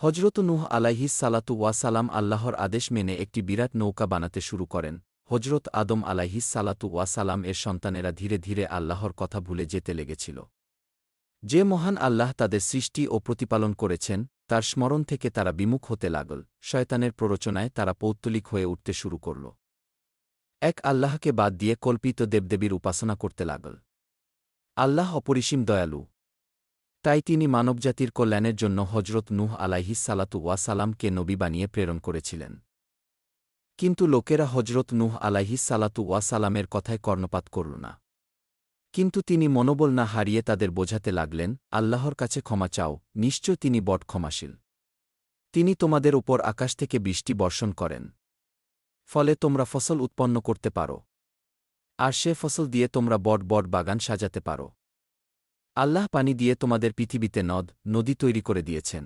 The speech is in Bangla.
হজরত নূহ আলাইহিস সালাতু ওয়াসালাম আল্লাহর আদেশ মেনে একটি বিরাট নৌকা বানাতে শুরু করেন। হজরত আদম আলাইহিস সালাতু ওয়াসালাম এর সন্তানেরা ধীরে ধীরে আল্লাহর কথা ভুলে যেতে লেগেছিল। যে মহান আল্লাহ তাদের সৃষ্টি ও প্রতিপালন করেছেন, তার স্মরণ থেকে তারা বিমুখ হতে লাগল, শয়তানের প্ররোচনায় তারা পৌত্তলিক হয়ে উঠতে শুরু করল। এক আল্লাহকে বাদ দিয়ে কল্পিত দেবদেবীর উপাসনা করতে লাগল। আল্লাহ অপরিসীম দয়ালু তাই তিনি মানবজাতির কল্যাণের জন্য হজরত নূহ আলাইহিস সালাতু ওয়াসালামকে নবী বানিয়ে প্রেরণ করেছিলেন। কিন্তু লোকেরা হজরত নূহ আলাইহিস সালাতু ওয়াসালামের কথায় কর্ণপাত করল না। কিন্তু তিনি মনোবল না হারিয়ে তাদের বোঝাতে লাগলেন, আল্লাহর কাছে ক্ষমা চাও, নিশ্চয় তিনি বট ক্ষমাশীল। তিনি তোমাদের উপর আকাশ থেকে বৃষ্টি বর্ষণ করেন। ফলে তোমরা ফসল উৎপন্ন করতে পারো। আর সে ফসল দিয়ে তোমরা বট বট বাগান সাজাতে পারো। আল্লাহ পানি দিয়ে তোমাদের পৃথিবীতে নদ নদী তৈরি করে দিয়েছেন।